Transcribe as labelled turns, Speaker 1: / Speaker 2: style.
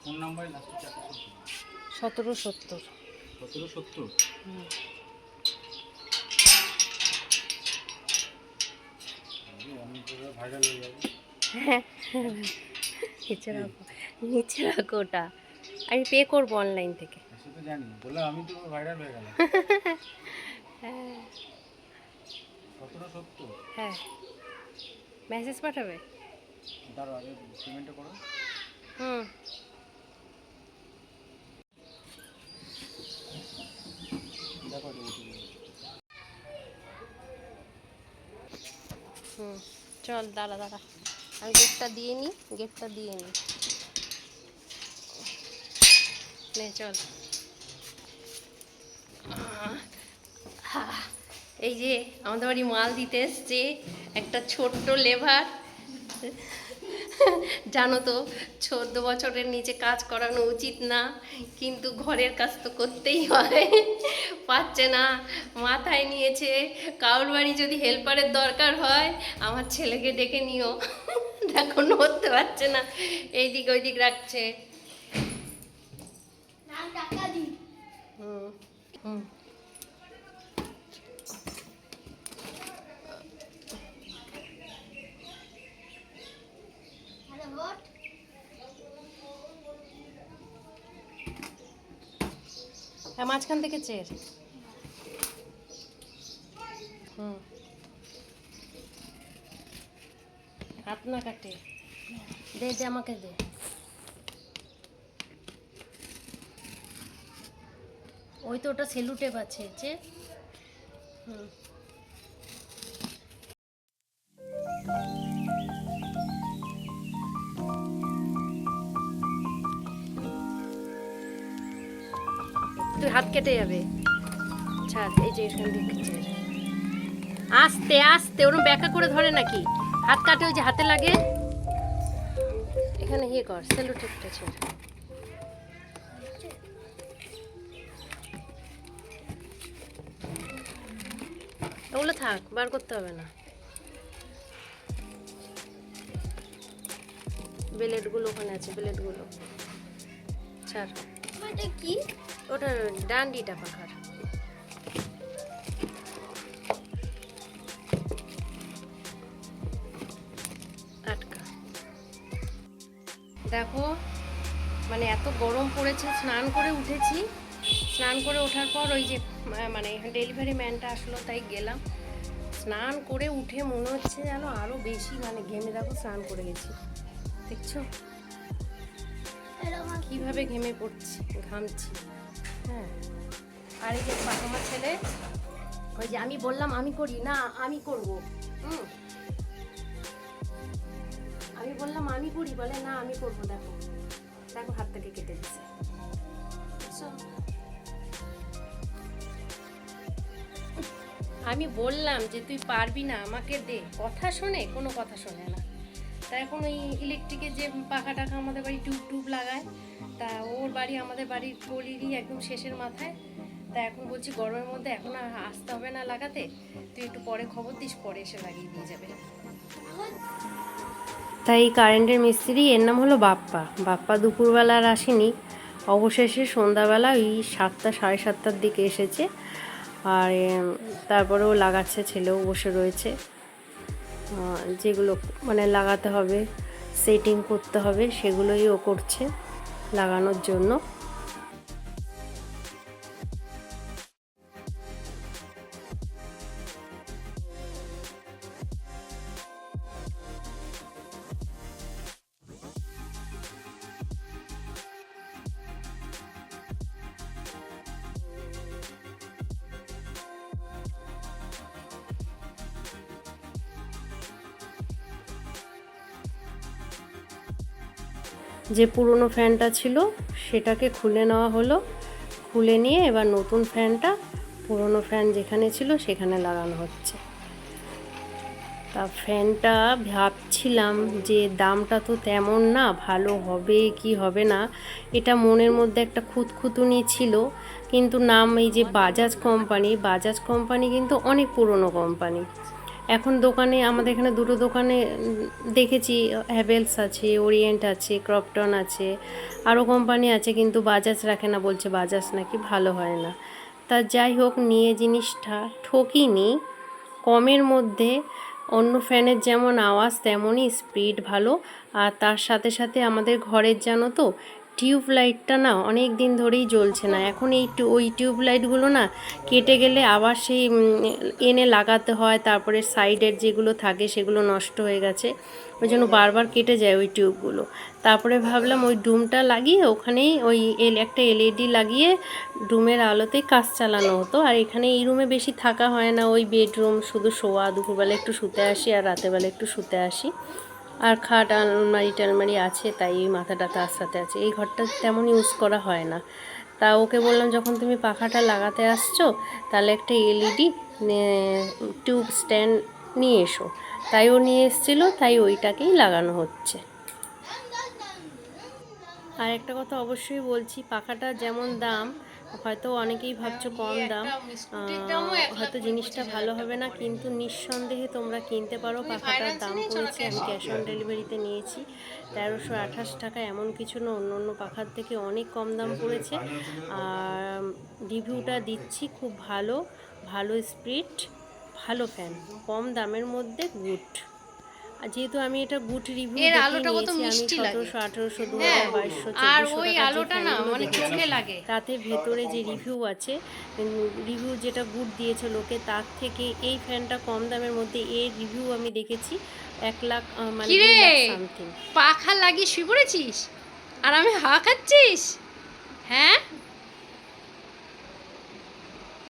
Speaker 1: Phone number লাস্টে চারটে
Speaker 2: সতেরো সত্তর।
Speaker 1: সতেরো সত্তর?
Speaker 2: হুম।
Speaker 1: আমি ভাইরাল হয়ে যাব।
Speaker 2: নিচে রাখো নিচে রাখো ওটা। আমি পে করব অনলাইন থেকে।
Speaker 1: জানি। বললাম আমি তো ভাইরাল হয়ে গেলাম।
Speaker 2: হ্যাঁ। হ্যাঁ। মেসেজ পাঠাবে?
Speaker 1: তার আগে পেমেন্টটা করো।
Speaker 2: হুম
Speaker 1: দেখো তো ওটি
Speaker 2: হুম, চল দাঁড়া দাঁড়া। আমি গেটটা দিয়ে নিই গেটটা দিয়ে নিই নে, চল। এই যে আমাদের বাড়ি মাল দিতে এসছে, একটা ছোট্ট লেভার জানো তো চোদ্দ বছরের নিচে কাজ করানো উচিত না কিন্তু ঘরের কাজ তো করতেই হয়। পাচ্ছে না মাথায় নিয়েছে কাউর বাড়ি যদি হেল্পারের দরকার হয় আমার ছেলেকে ডেকে নিও। দেখো নড়তে পারছে না এইদিক ওইদিক রাখছে। হুম হুম। হ্যাঁ মাঝখান থেকে চের। হুম। হাত না কাটে। দে দে, আমাকে দে। ওই তো ওটা সেলুটেপ আছে যে হুম। তুই হাত কেটে যাবে। ছাড়, এই যে এখান থেকে। আস্তে আস্তে, ওরম ব্যাকা করে ধরে নাকি? হাত কাটে ওই যে হাতে লাগে। এখানে ইয়ে কর সেলো টেপটা ছেড়ে। ওগুলো থাক, বার করতে হবে না। ব্লেডগুলো ওখানে আছে ব্লেডগুলো ছাড়।
Speaker 3: কি?
Speaker 2: ওটা ডান্ডিটা পাখার। আটকা। দেখো মানে এত গরম পড়েছে স্নান করে উঠেছি। স্নান করে ওঠার পর ওই যে মানে ডেলিভারি ম্যানটা আসলো তাই গেলাম। স্নান করে উঠে মনে হচ্ছে যেন আরও বেশি মানে ঘেমে দেখো স্নান করে গেছি। দেখছ? কীভাবে ঘেমে পড়ছি ঘামছি। হ্যাঁ আর এই যে আমার ছেলে? ওই যে আমি বললাম আমি করি, না, আমি করব। হুম। আমি বললাম আমি করি, বলে না, আমি করব, দেখো। দেখো হাত থেকে কেটে দিচ্ছে আমি বললাম যে তুই পারবি না, আমাকে দে। কথা শোনে, কোনো কথা শোনে না। তা এখন ওই ইলেকট্রিকের যে পাখা টাকা আমাদের বাড়ি টিউব টুব লাগায় তা ওর বাড়ি আমাদের বাড়ির গলিরই একদম শেষের মাথায়। তা এখন বলছি গরমের মধ্যে এখন আর আসতে হবে না লাগাতে তুই একটু পরে খবর দিস পরে এসে লাগিয়ে দিয়ে যাবে। তাই কারেন্টের মিস্ত্রি এর নাম হলো বাপ্পা। বাপ্পা দুপুরবেলা আর আসেনি। অবশেষে সন্ধ্যাবেলা ওই সাতটা সাড়ে সাতটার দিকে এসেছে। আর এম, তারপরে ও লাগাচ্ছে ছেলেও বসে রয়েছে। যেগুলো মানে লাগাতে হবে সেটিং করতে হবে সেগুলোই ও করছে লাগানোর জন্য। যে পুরনো ফ্যানটা ছিল সেটাকে খুলে নেওয়া হলো। খুলে নিয়ে এবার নতুন ফ্যানটা পুরনো ফ্যান যেখানে ছিল সেখানে লাগানো হচ্ছে। তা ফ্যানটা ভাবছিলাম যে দামটা তো তেমন না, ভালো হবে কি হবে না, এটা মনের মধ্যে একটা খুঁতখুতুনি ছিল। কিন্তু নাম এই যে বাজাজ কোম্পানি বাজাজ কোম্পানি কিন্তু অনেক পুরনো কোম্পানি। এখন দোকানে, আমাদের এখানে দুটো দোকানে দেখেছি হ্যাভেলস আছে ওরিয়েন্ট আছে ক্রপটন আছে আরও কোম্পানি আছে, কিন্তু বাজাজ রাখে না, বলছে বাজাজ নাকি ভালো হয় না। তা যাই হোক, নিয়ে জিনিসটা ঠকিনি। কমের মধ্যে অন্য ফ্যানের যেমন আওয়াজ, তেমনই স্পিড ভালো। আর তার সাথে সাথে আমাদের ঘরের জানো তো টিউব লাইটটা না অনেক দিন ধরেই জ্বলছে না। এখন এই ওই টিউব লাইটগুলো না কেটে গেলে আবার সেই এনে লাগাতে হয়, তারপরে সাইডের যেগুলো থাকে সেগুলো নষ্ট হয়ে গেছে। ওই জন্য বারবার কেটে যায় ওই টিউবগুলো। তারপরে ভাবলাম ওই ডুমটা লাগিয়ে ওখানেই ওই এল, একটা এলইডি লাগিয়ে ডুমের আলোতেই কাজ চালানো হতো। আর এখানে এই রুমে বেশি থাকা হয় না, ওই বেডরুম, শুধু শোয়া, দুপুরবেলা একটু শুতে আসি আর রাতেরবেলা একটু শুতে আসি। আর খাট আলমারি টালমারি আছে, তাই এই মাথাটা তার সাথে আছে। এই ঘরটা তেমন ইউজ করা হয় না। তা ওকে বললাম, যখন তুমি পাখাটা লাগাতে আসছো, তাহলে একটা এলইডি টিউব স্ট্যান্ড নিয়ে এসো। তাই ও নিয়ে এসেছিল, তাই ওইটাকেই লাগানো হচ্ছে। আর একটা কথা অবশ্যই বলছি, পাখাটা যেমন দাম হয়তো অনেকেই ভাবছ কম দাম হয়তো জিনিসটা ভালো হবে না কিন্তু নিঃসন্দেহে তোমরা কিনতে পারো। পাখাটার দাম পড়েছে আমি ক্যাশ অন ডেলিভারিতে নিয়েছি। তেরোশো আঠাশ টাকা এমন কিছু না অন্য অন্য পাখার থেকে অনেক কম দাম পড়েছে আর রিভিউটা দিচ্ছি খুব ভালো ভালো স্পিড ভালো ফ্যান কম দামের মধ্যে গুড আর যেহেতু আমি এটা গুড রিভিউ
Speaker 3: এর আলোটা কত মিষ্টি লাগে।
Speaker 2: সতেরোশো আঠেরোশো দু
Speaker 3: হ্যাঁ,
Speaker 2: হাজার বাইশশো
Speaker 3: আর ওই আলোটা না মানে চোখে লাগে।
Speaker 2: তাতে ভেতরে যে রিভিউ আছে রিভিউ যেটা গুড দিয়েছে লোকে তার থেকে এই ফ্যানটা কম দামের মধ্যে এর রিভিউ আমি দেখেছি এক লাখ মানে সামথিং
Speaker 3: পাখা লাগিয়ে শুয়ে পড়েছিস? আর আমি হাওয়া খাচ্ছিস? হ্যাঁ?